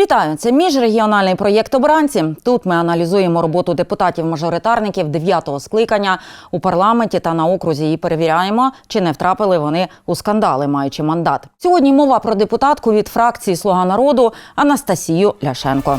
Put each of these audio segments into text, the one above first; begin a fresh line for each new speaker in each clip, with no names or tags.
Вітаю! Це міжрегіональний проєкт обранці. Тут ми аналізуємо роботу депутатів-мажоритарників дев'ятого скликання у парламенті та на окрузі і перевіряємо, чи не втрапили вони у скандали, маючи мандат. Сьогодні мова про депутатку від фракції Слуга народу Анастасію Ляшенко.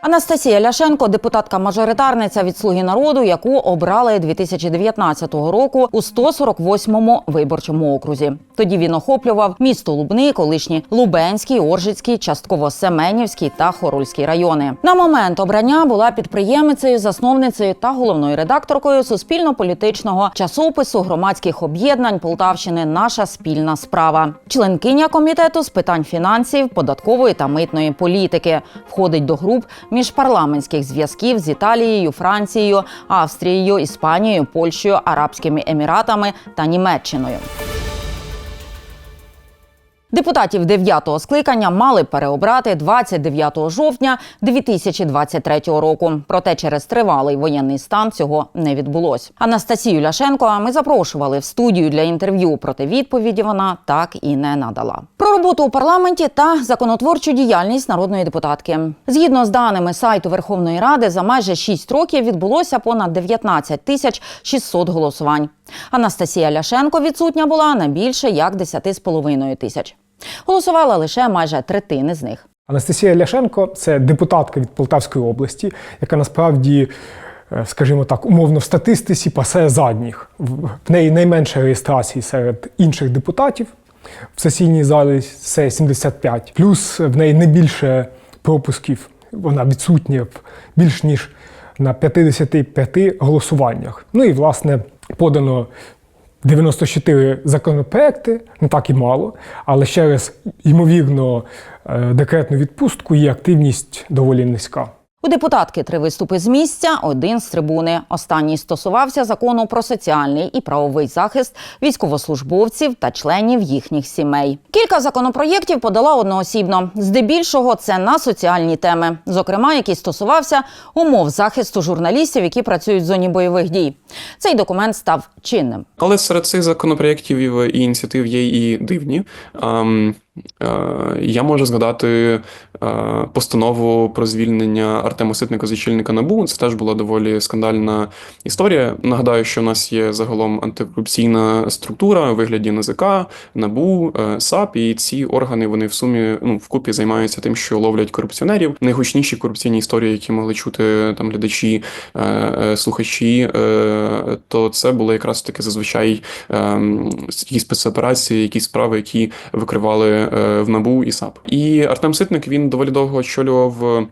Анастасія Ляшенко, депутатка-мажоритарниця від Слуги народу, яку обрали 2019 року у 148-му виборчому окрузі. Тоді він охоплював місто Лубни, колишні Лубенський, Оржицький, частково Семенівський та Хорольський райони. На момент обрання була підприємицею, засновницею та головною редакторкою суспільно-політичного часопису громадських об'єднань Полтавщини Наша спільна справа. Членкиня комітету з питань фінансів, податкової та митної політики входить до груп міжпарламентських зв'язків з Італією, Францією, Австрією, Іспанією, Польщею, Арабськими Еміратами та Німеччиною. Депутатів дев'ятого скликання мали переобрати 29 жовтня 2023 року. Проте через тривалий воєнний стан цього не відбулось. Анастасію Ляшенко ми запрошували в студію для інтерв'ю. Проте відповіді вона так і не надала. Про роботу у парламенті та законотворчу діяльність народної депутатки. Згідно з даними сайту Верховної Ради, за майже 6 років відбулося понад 19 тисяч 600 голосувань. Анастасія Ляшенко відсутня була на більше як 10,5 тисяч. Голосувала лише майже третини з них.
Анастасія Ляшенко це депутатка від Полтавської області, яка насправді, е, скажімо так, умовно в статистиці пасе задніх. В неї найменше реєстрацій серед інших депутатів в сесійній залі це 75. Плюс в неї не більше пропусків, вона відсутня більш ніж на 55 голосуваннях. Ну і власне подано 94 законопроекти, не так і мало, але через ймовірно е, декретну відпустку є активність доволі низька.
У депутатки три виступи з місця, один з трибуни. Останній стосувався закону про соціальний і правовий захист військовослужбовців та членів їхніх сімей. Кілька законопроєктів подала одноосібно. Здебільшого це на соціальні теми, зокрема, який стосувався умов захисту журналістів, які працюють в зоні бойових дій. Цей документ став чинним.
Але серед цих законопроєктів і ініціатив є і дивні. Ем, е, Я можу згадати е, постанову про звільнення Артема Ситника з очільника НАБУ. Це теж була доволі скандальна історія. Нагадаю, що в нас є загалом антикорупційна структура у вигляді НАЗК, НАБУ, е, САП, і ці органи вони в сумі ну вкупі займаються тим, що ловлять корупціонерів. Найгучніші корупційні історії, які могли чути там глядачі, е, е, слухачі, е, то це були якраз таки зазвичай ем, якісь спецоперації, якісь справи, які викривали е, в НАБУ і САП. І Артем Ситник він доволі довго очолював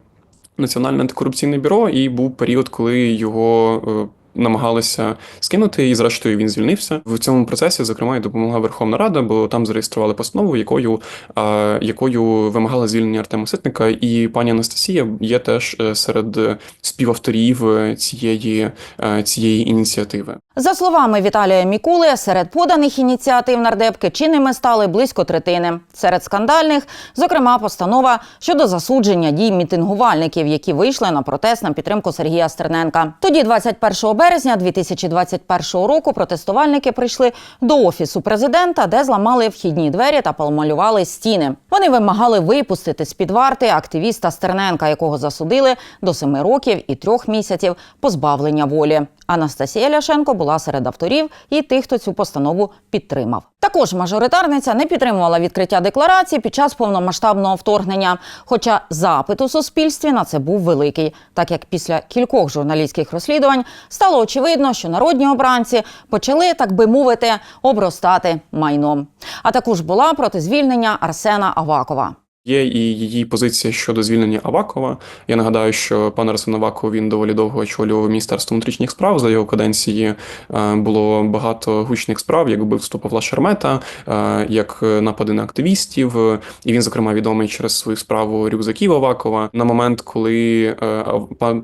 Національне антикорупційне бюро, і був період, коли його. Намагалися скинути, і зрештою він звільнився в цьому процесі. Зокрема, і допомогла Верховна Рада, бо там зареєстрували постанову, якою е, якою вимагала звільнення Артема Ситника. І пані Анастасія є теж е, серед співавторів е, цієї, е, цієї ініціативи.
За словами Віталія Мікули, серед поданих ініціатив нардепки чинними стали близько третини. Серед скандальних, зокрема, постанова щодо засудження дій мітингувальників, які вийшли на протест на підтримку Сергія Стерненка. Тоді, 21 березня 2021 року, протестувальники прийшли до офісу президента, де зламали вхідні двері та помалювали стіни. Вони вимагали випустити з під варти активіста Стерненка, якого засудили до 7 років і трьох місяців позбавлення волі. Анастасія Ляшенко була серед авторів і тих, хто цю постанову підтримав. Також мажоритарниця не підтримувала відкриття декларації під час повномасштабного вторгнення. Хоча запит у суспільстві на це був великий, так як після кількох журналістських розслідувань стало очевидно, що народні обранці почали, так би мовити, обростати майном. А також була проти звільнення Арсена Авакова.
Є і її позиція щодо звільнення Авакова. Я нагадаю, що пан Арсен Аваков він доволі довго очолював міністерство внутрішніх справ. За його каденції е, було багато гучних справ, як вбивство Павла Шермета, е, як напади на активістів. І він, зокрема, відомий через свою справу рюкзаків Авакова. На момент, коли е,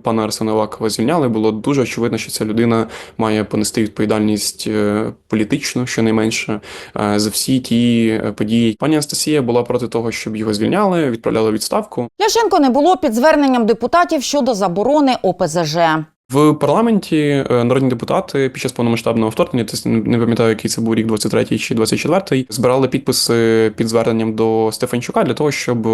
пана Арсена Авакова звільняли, було дуже очевидно, що ця людина має понести відповідальність політичну, щонайменше, за всі ті події. Пані Анастасія була проти того, щоб його звільняли, відправляли у відставку.
Ляшенко не було під зверненням депутатів щодо заборони ОПЗЖ.
В парламенті е, народні депутати під час повномасштабного вторгнення, це не пам'ятаю, який це був рік 23 чи 24, збирали підписи під зверненням до Стефанчука для того, щоб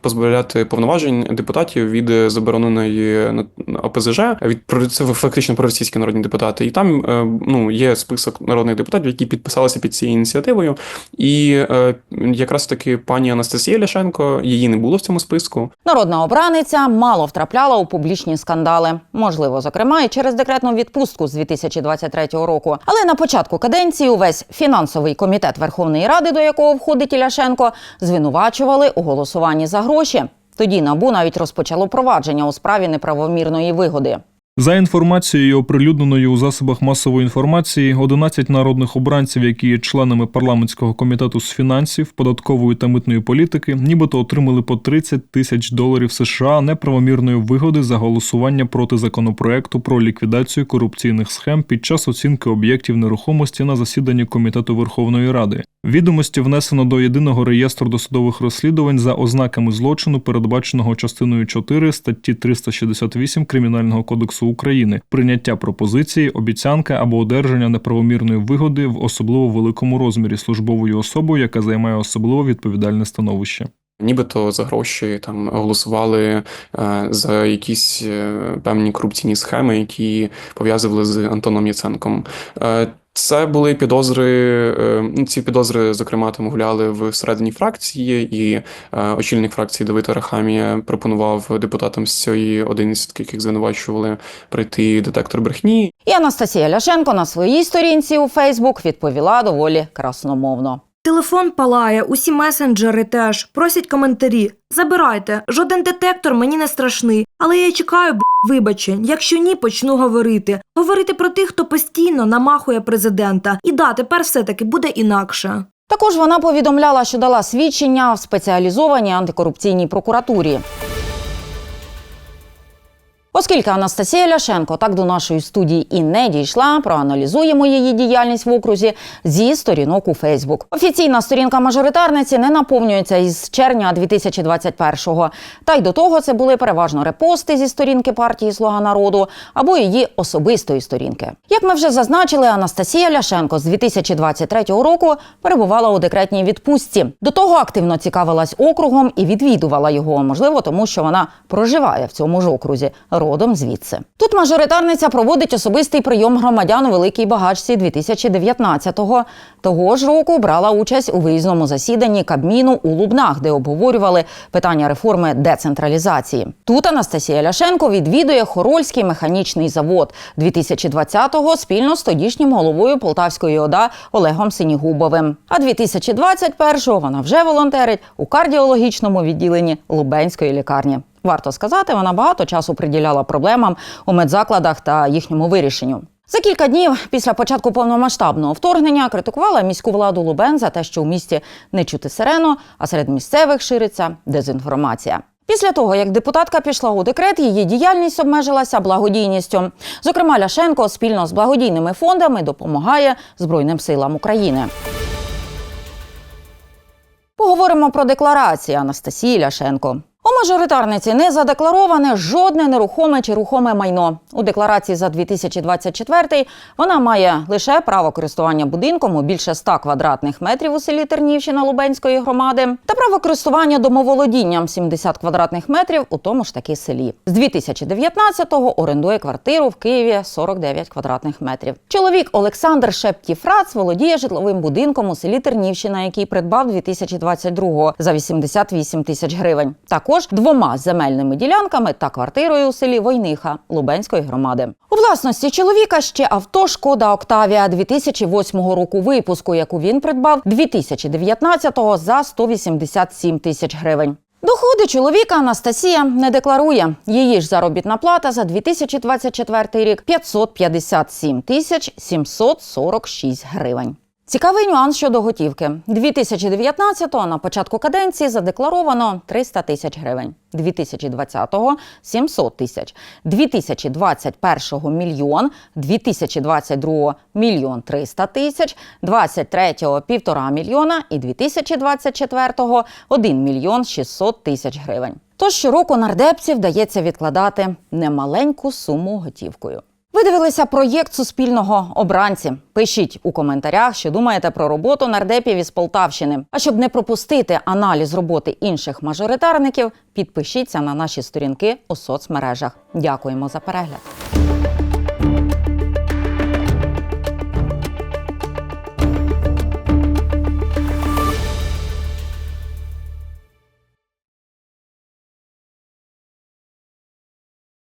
позбавляти повноважень депутатів від забороненої на- ОПЗЖ, від це фактично проросійські народні депутати. І там е, ну є список народних депутатів, які підписалися під цією ініціативою. І е, якраз таки пані Анастасія Ляшенко її не було в цьому списку.
Народна обраниця мало втрапляла у публічні скандали, можливо, зокрема, і через декретну відпустку з 2023 року. Але на початку каденції увесь фінансовий комітет Верховної Ради, до якого входить Іляшенко, Ляшенко, звинувачували у голосуванні за гроші. Тоді набу навіть розпочало провадження у справі неправомірної вигоди.
За інформацією, оприлюдненою у засобах масової інформації, 11 народних обранців, які є членами парламентського комітету з фінансів, податкової та митної політики, нібито отримали по 30 тисяч доларів США неправомірної вигоди за голосування проти законопроекту про ліквідацію корупційних схем під час оцінки об'єктів нерухомості на засіданні комітету Верховної Ради. Відомості внесено до єдиного реєстру досудових розслідувань за ознаками злочину, передбаченого частиною 4 статті 368 Кримінального кодексу України, прийняття пропозиції, обіцянка або одержання неправомірної вигоди в особливо великому розмірі службовою особою, яка займає особливо відповідальне становище.
Нібито за гроші там голосували е, за якісь е, певні корупційні схеми, які пов'язували з Антоном Яценком. Е, Це були підозри. е, ну, Ці підозри, зокрема, там гуляли всередині фракції, і е, очільник фракції Давид Арахамія пропонував депутатам з цієї одинадцятки, яких звинувачували, прийти детектор брехні.
І Анастасія Ляшенко на своїй сторінці у Фейсбук відповіла доволі красномовно.
Телефон палає, усі месенджери теж просять коментарі. Забирайте, жоден детектор мені не страшний, але я чекаю б, вибачень. Якщо ні, почну говорити. Говорити про тих, хто постійно намахує президента. І да, тепер все-таки буде інакше.
Також вона повідомляла, що дала свідчення в спеціалізованій антикорупційній прокуратурі. Оскільки Анастасія Ляшенко так до нашої студії і не дійшла, проаналізуємо її діяльність в окрузі зі сторінок у Фейсбук. Офіційна сторінка мажоритарниці не наповнюється із червня 2021-го. Та й до того це були переважно репости зі сторінки партії Слуга народу або її особистої сторінки. Як ми вже зазначили, Анастасія Ляшенко з 2023 року перебувала у декретній відпустці. До того активно цікавилась округом і відвідувала його, можливо, тому що вона проживає в цьому ж окрузі родом звідси. Тут мажоритарниця проводить особистий прийом громадян у великій багачці 2019-го. Того ж року брала участь у виїзному засіданні Кабміну у Лубнах, де обговорювали питання реформи децентралізації. Тут Анастасія Ляшенко відвідує Хорольський механічний завод 2020-го спільно з тодішнім головою Полтавської ОДА Олегом Синігубовим. А 2021-го вона вже волонтерить у кардіологічному відділенні Лубенської лікарні. Варто сказати, вона багато часу приділяла проблемам у медзакладах та їхньому вирішенню. За кілька днів після початку повномасштабного вторгнення критикувала міську владу Лубен за те, що у місті не чути сирену, а серед місцевих шириться дезінформація. Після того, як депутатка пішла у декрет, її діяльність обмежилася благодійністю. Зокрема, Ляшенко спільно з благодійними фондами допомагає Збройним силам України. Поговоримо про декларації Анастасії Ляшенко. У мажоритарниці не задеклароване жодне нерухоме чи рухоме майно. У декларації за 2024 вона має лише право користування будинком у більше 100 квадратних метрів у селі Тернівщина Лубенської громади та право користування домоволодінням 70 квадратних метрів у тому ж таки селі. З 2019-го орендує квартиру в Києві 49 квадратних метрів. Чоловік Олександр Шептіфрац володіє житловим будинком у селі Тернівщина, який придбав 2022-го за 88 тисяч гривень. Також двома земельними ділянками та квартирою у селі Войниха Лубенської громади. У власності чоловіка ще авто Шкода Октавія 2008 року випуску, яку він придбав 2019-го за 187 тисяч гривень. Доходи чоловіка Анастасія не декларує. Її ж заробітна плата за 2024 рік 557 тисяч 746 гривень. Цікавий нюанс щодо готівки. 2019-го на початку каденції задекларовано 300 тисяч гривень. 2020-го – 700 тисяч. 2021-го – мільйон. 2022-го – мільйон 300 тисяч. 23-го – півтора мільйона. І 2024-го – 1 мільйон 600 тисяч гривень. Тож щороку нардепці вдається відкладати немаленьку суму готівкою. Ви дивилися проєкт суспільного обранці. Пишіть у коментарях, що думаєте про роботу нардепів із Полтавщини. А щоб не пропустити аналіз роботи інших мажоритарників, підпишіться на наші сторінки у соцмережах. Дякуємо за перегляд.